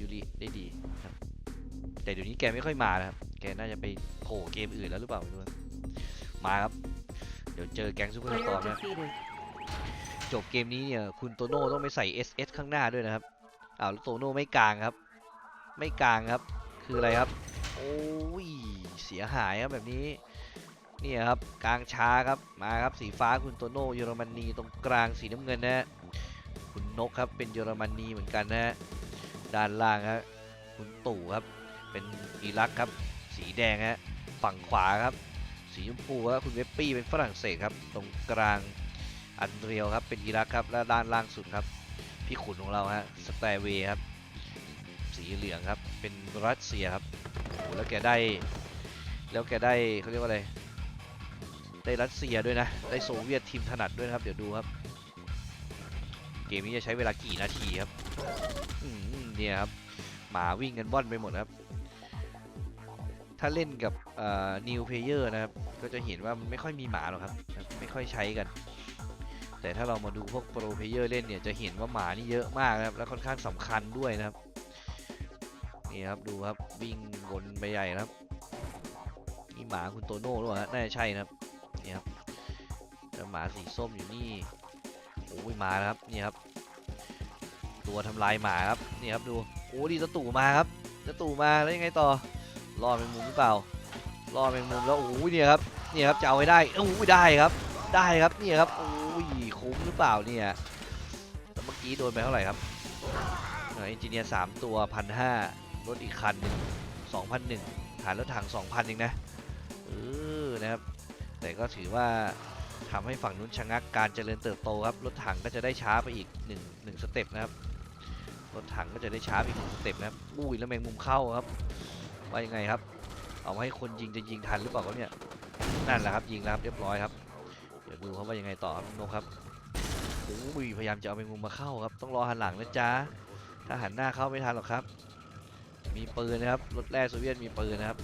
ยูริได้ดีครับ แต่เดี๋ยวนี้แกไม่ค่อยมานะครับ แกน่าจะไปโผล่เกมอื่นแล้วหรือเปล่าไม่รู้มาครับ เดี๋ยวเจอแก๊งซูเปอร์สตอร์มนะจบเกมนี้เนี่ยคุณโตโน่ต้องไปใส่ SS ข้างหน้าด้วยนะครับอ้าวแล้วโตโน่ไม่กลางครับ ไม่กลางครับ คืออะไรครับ โอ้ยเสียหายครับแบบนี้เนี่ยครับกลางช้าครับมาครับสีฟ้าคุณโตโน่เยอรมนีตรงกลางสีน้ำเงินนะคุณนกครับเป็นเยอรมนีเหมือนกันนะ ด้านล่างครับคุณตู่ครับ เป็นอิรักครับ สีแดงฮะฝั่งขวาครับ สีชมพูครับคุณเวปปี้เป็นฝรั่งเศสครับ ตรงกลางอันเรียวครับเป็นอิรักครับและด้านล่างสุดครับ พี่ขุนของเราฮะสแตเวย์ครับ สีเหลืองครับ เป็นรัสเซียครับโอ้แล้วแกได้ แล้วแกได้เขาเรียกว่าอะไรได้รัสเซียด้วยนะ ได้โซเวียตทีมถนัดด้วยนะครับ เดี๋ยวดูครับ เกมนี้จะใช้เวลากี่นาทีครับเนี่ยครับหมาวิ่งกันว่อนไปหมดครับ ถ้าเล่นกับนิวเพเยอร์นะครับ ก็จะเห็นว่ามันไม่ค่อยมีหมาหรอกครับ ไม่ค่อยใช้กัน แต่ถ้าเรามาดูพวกโปรเพลเยอร์เล่นเนี่ยจะเห็นว่าหมานี่เยอะมากนะครับ และค่อนข้างสำคัญด้วยนะครับนี่ครับดูครับวิ่งวนไปใหญ่นะครับนี่หมาคุณโตโน่หรือเปล่าฮะน่าจะใช่นะครับนี่ครับแล้วหมาสีส้มอยู่นี่ โอ้ยมาแล้วครับนี่ครับ ตัวทำลายหมาครับนี่ครับดูโอ้ดีตะตู่มาครับตะตู่มาแล้วยังไงต่อรอแมงมุมหรือเปล่ารอแมงมุมแล้วโอ้ยเนี่ยครับเนี่ยครับจะเอาไว้ได้โอ้ยได้ครับ ได้ครับเนี่ยครับโอ้ยคุ้มหรือเปล่าเนี่ยแต่เมื่อกี้โดนไปเท่าไหร่ครับเอนจิเนียร์สามตัวพันห้ารถอีกคันหนึ่งสองพันหนึ่งฐานรถถังสองพันเองนะเออนะครับแต่ก็ถือว่า ทำให้ฝั่งนู้นชะงักการเจริญเติบโตครับ รถถังก็จะได้ช้าไปอีกหนึ่งหนึ่งสเต็ปนะครับ รถถังก็จะได้ช้าไปอีกหนึ่งสเต็ปนะครับ อุ้ยแล้วแมงมุมเข้าครับ ว่ายังไงครับ เอาให้คนยิงจะยิงทันหรือเปล่าครับเนี่ย นั่นแหละครับยิงแล้วครับเรียบร้อยครับ เดี๋ยวดูเขาว่ายังไงต่อครับนกครับโอ้ยพยายามจะเอาแมงมุมมาเข้าครับ ต้องรอหันหลังนะจ๊ะ ถ้าหันหน้าเข้าไม่ทันหรอกครับ มีปืนนะครับ รถแร่โซเวียตมีปืนนะครับ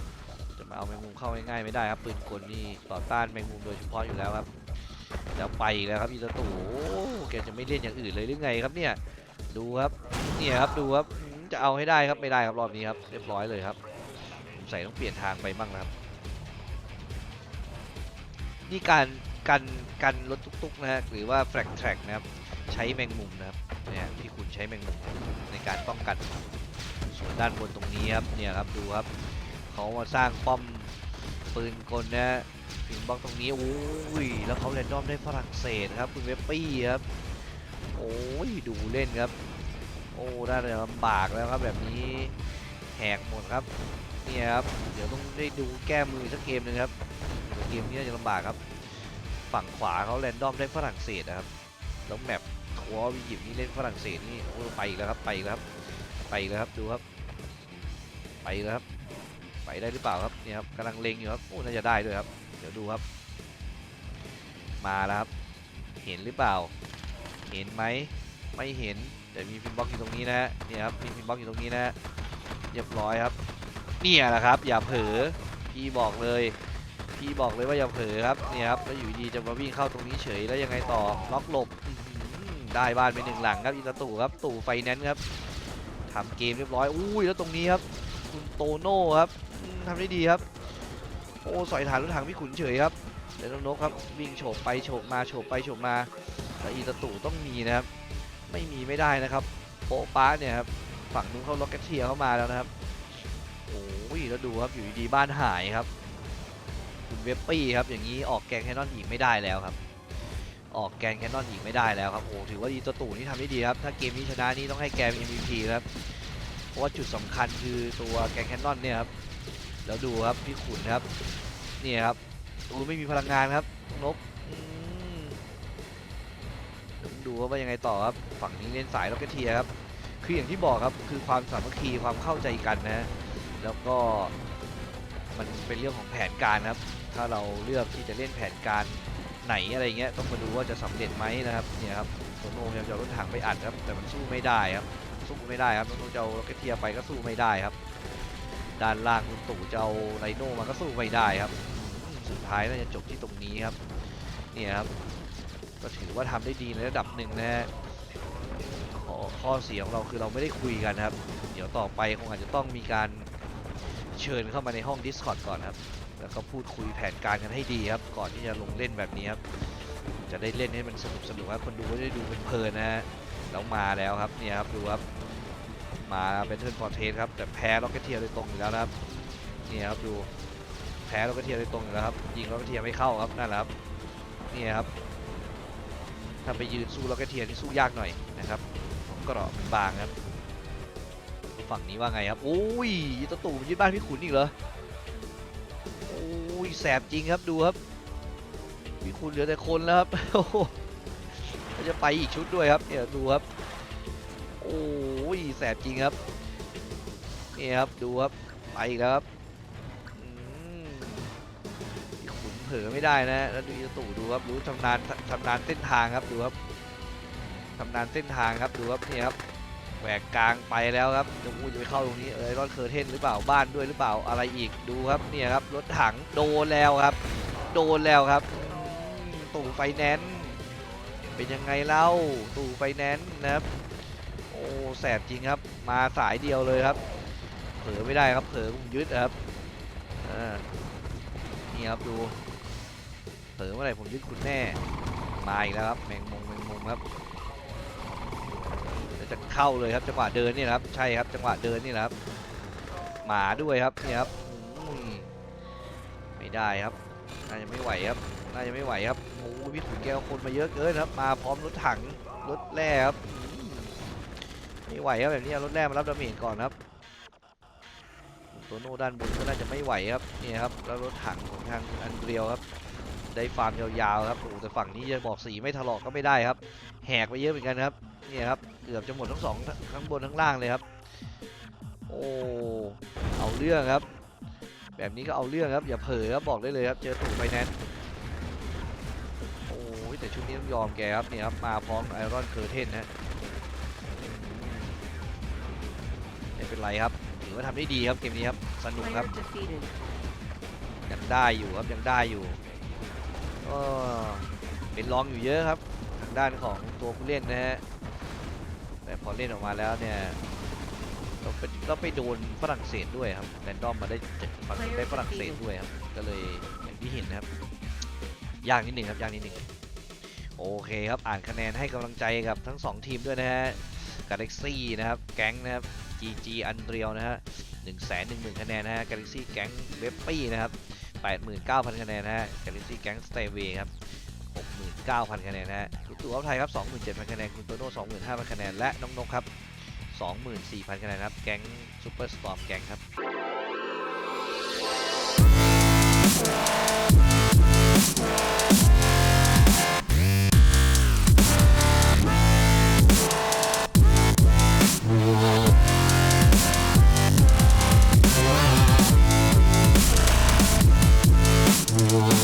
มาเอาแมงมุมเข้าง่ายๆไม่ได้ครับปืนกลนี่ต่อต้านแมงมุมโดยเฉพาะอยู่แล้วครับจะไปแล้วครับอีตาตู่โอ้แกจะไม่เล่นอย่างอื่นเลยหรือไงครับเนี่ยดูครับเนี่ยครับดูครับจะเอาให้ได้ครับไม่ได้ครับรอบนี้ครับเรียบร้อยเลยครับสงสัยต้องเปลี่ยนทางไปบ้างนะครับนี่การกันกันรถตุกๆนะฮะหรือว่าแฟลกแทร็กนะครับใช้แมงมุมนะครับเนี่ยพี่คุณใช้แมงมุมในการป้องกันส่วนด้านบนตรงนี้ครับเนี่ยครับดูครับ เขามาสร้างป้อมปืนกลนะฮะถึงบล็อกตรงนี้โอ้ยแล้วเขาแรนดอมได้ฝรั่งเศสครับคุณเวปปี้ครับโอ้ยดูเล่นครับ โอ้ได้เลยลำบากแล้วครับแบบนี้แหกหมดครับนี่ครับเดี๋ยวต้องได้ดูแก้มือสักเกมหนึงครับเกมนี้จะลำบากครับ ฝั่งขวาเขาแรนดอมได้ฝรั่งเศสนะครับแล้วแมปทัวร์วิจิตรนี่เล่นฝรั่งเศสนี่โอ้ไปแล้วครับไปแล้วครับไปแล้วครับดูครับ ไปแล้วครับ ไปได้หรือเปล่าครับเนี่ยครับกำลังเล็งอยู่ครับโอ้น่าจะได้ด้วยครับ เดี๋ยวดูครับ มาแล้วครับ เห็นหรือเปล่า เห็นไหมไม่เห็นแต่มีฟินบ็อกอยู่ตรงนี้นะฮะเนี่ยครับมีฟินบ็อกอยู่ตรงนี้นะฮะเรียบร้อยครับ เนี่ยแหละครับ อย่าเผลอพี่บอกเลย พี่บอกเลยว่าอย่าเผลอครับเนี่ยครับแล้วอยู่ดีจะมาวิ่งเข้าตรงนี้เฉยแล้วยังไงต่อล็อกหลบได้บ้านไปหนึ่งหลังครับอีตาตู่ครับตู่ไฟแนนซ์ครับทำเกมเรียบร้อยอุ้ยแล้วตรงนี้ครับ คุณโตโน่ครับทำได้ดีครับ โอ้สอยฐานรถถังพี่ขุนเฉยครับเดี๋ยวน้องนกครับวิ่งโฉบไปโฉบมาโฉบไปโฉบมาแต่อีตาตู่ต้องมีนะครับ ไม่มีไม่ได้นะครับโป๊ะป้าเนี่ยครับฝั่งนู้นเขาล็อกเก็ตเทียเข้ามาแล้วนะครับโอ้ยแล้วดูครับอยู่ดีบ้านหายครับคุณเวปปี้ครับอย่างนี้ออกแกนแคนนอนอีกไม่ได้แล้วครับ ออกแกนแคนนอนอีกไม่ได้แล้วครับโอ้ถือว่าดีตตู่นี่ทำได้ดีครับถ้าเกมนี้ชนะนี่ต้องให้แกเป็น MVP ครับ ราะว่าจุดสำคัญคือตัวแกนแคนนอนเนี่ยครับแล้วดูครับพี่ขุนครับเนี่ยครับตูไม่มีพลังงานครับนกอืมดูว่ายังไงต่อครับฝั่งนี้เล่นสายล็อกเก็เทียครับคืออย่างที่บอกครับคือความสามัคคีความเข้าใจกันนะแล้วก็มันเป็นเรื่องของแผนการครับ ถ้าเราเลือกที่จะเล่นแผนการไหนอะไรเงี้ยต้องมาดูว่าจะสำเร็จไหมนะครับเนี่ยครับโตโน่พยายามจะเอรถถังไปอัดครับแต่มันสู้ไม่ได้ครับ สู้ไม่ได้ครับโตโน่จะเอาโรเกตเทียไปก็สู้ไม่ได้ครับ ด้านล่างคุณตู่จะเอาไรโน่มาก็สู้ไม่ได้ครับ สุดท้ายน่าจะจบที่ตรงนี้ครับเนี่ยครับก็ถือว่าทำได้ดีในระดับหนึ่งนะฮะขอข้อเสียของเราคือเราไม่ได้คุยกันครับ เดี๋ยวต่อไปคงอาจจะต้องมีการเชิญเข้ามาในห้อง Discord ก่อนครับ แล้วก็พูดคุยแผนการกันให้ดีครับ ก่อนที่จะลงเล่นแบบนี้ครับ จะได้เล่นให้มันสนุกสนุกครับ คนดูก็ได้ดูเพลินนะฮะ แล้วมาแล้วครับเนี่ยครับดูครับมาเป็นเทิร์นพอร์เทสครับแต่แพ้ล็อกเกเทียโดยตรงอยู่แล้วนะครับเนี่ยครับดูแพ้ล็อกเกเทียโดยตรงอยู่แล้วครับยิงล็อกเกเทียไม่เข้าครับนั่นแหละครับเนี่ยครับถ้าไปยืนสู้ล็อกเกเทียนี่สู้ยากหน่อยนะครับก็รอมันบางครับฝั่งนี้ว่าไงครับโอ้ยตะตู่มันยึดบ้านพี่ขุนอีกเหรอโอ้ยแสบจริงครับดูครับพี่ขุนเหลือแต่คนแล้วครับ โอ้โหเขาจะไปอีกชุดด้วยครับเนี่ยดูครับ โอ้ยแสบจริงครับนี่ครับดูครับไปอีกแล้วครับขุนเผลอไม่ได้นะแล้วดูตู่ดูครับรู้ชำนาญชำนาญเส้นทางครับดูครับชำนาญเส้นทางครับดูครับนี่ครับแหวกกลางไปแล้วครับจะพูจะไปเข้าตรงนี้เออรอดเคอร์เทนหรือเปล่าบ้านด้วยหรือเปล่าอะไรอีกดูครับเนี่ยครับรถถังโดนแล้วครับ โดนแล้วครับตู่ไฟแนนซ์ เป็นยังไงเล่าตู่ไฟแนนซ์นะครับโอ้แสบจริงครับ มาสายเดียวเลยครับ เผลอไม่ได้ครับเผลอผมยึดครับอ่านี่ครับดูเผลอเมื่อไหร่ผมยึดคุณแน่มาอีกแล้วครับแมงมุมแมงมุมครับจะเข้าเลยครับจังหวะเดินนี่ครับใช่ครับจังหวะเดินนี่ครับ หมาด้วยครับนี่ครับไม่ได้ครับน่าจะไม่ไหวครับน่าจะไม่ไหวครับ โอ้ยพี่ขุนแกเอาคนมาเยอะเกินครับ มาพร้อมรถถังรถแร่ครับมไม่ไหวครับแบบนี้รถแร่มารับดาเมจก่อนครับตัวโน่ด้านบนก็น่าจะไม่ไหวครับนี่ครับแล้วรถถังของทางอันเดรียวครับ ได้ฟาร์มยาวๆครับโอ้แต่ฝั่งนี้จะบอกสีไม่ถลอกก็ไม่ได้ครับ แหกไปเยอะเหมือนกันครับนี่ครับเกือบจะหมดทั้งสองทั้งบนทั้งล่างเลยครับ โอ้เอาเรื่องครับ แบบนี้ก็เอาเรื่องครับอย่าเผลอครับบอกได้เลยครับเจอถูกไฟแนนซ์โยแต่ชุดนี้ต้องยอมแกครับเนี่ยครับมาพร้อมไอรอนเคอร์เทนนะไม่เป็นไรครับถือว่าทำได้ดีครับเกมนี้ครับสนุกครับยังได้อยู่ครับยังได้อยู่ก็เป็นรองอยู่เยอะครับทางด้านของตัวผู้เล่นนะฮะแต่พอเล่นออกมาแล้วเนี่ยเราไปเราไปโดนฝรั่งเศสด้วยครับแรนดอมมาได้เจ็ดฝั่งได้ฝรั่งเศสด้วยครับก็เลยอย่างที่เห็นนะครับยากนิดหนึ่งครับยากนิดหนึ่ง โอเคครับอ่านคะแนนให้กำลังใจกับทั้งสองทีมด้วยนะฮะ Galaxy นะครับ แก๊งนะครับ GG Unreal นะฮะ1 1 0 0 0 0 คะแนนนะฮะ Galaxy แก๊งเว็บปี้นะครับ 89,000 คะแนนนะฮะ Galaxy Gang Stayway ครับ 69,000 คะแนนนะฮะคุณตู่อัพไทยครับ 27,000 คะแนน คุณโตโน่25,000 คะแนน และน้องนกครับ 24,000 คะแนนครับ แก๊ง Super Storm แก๊งครับ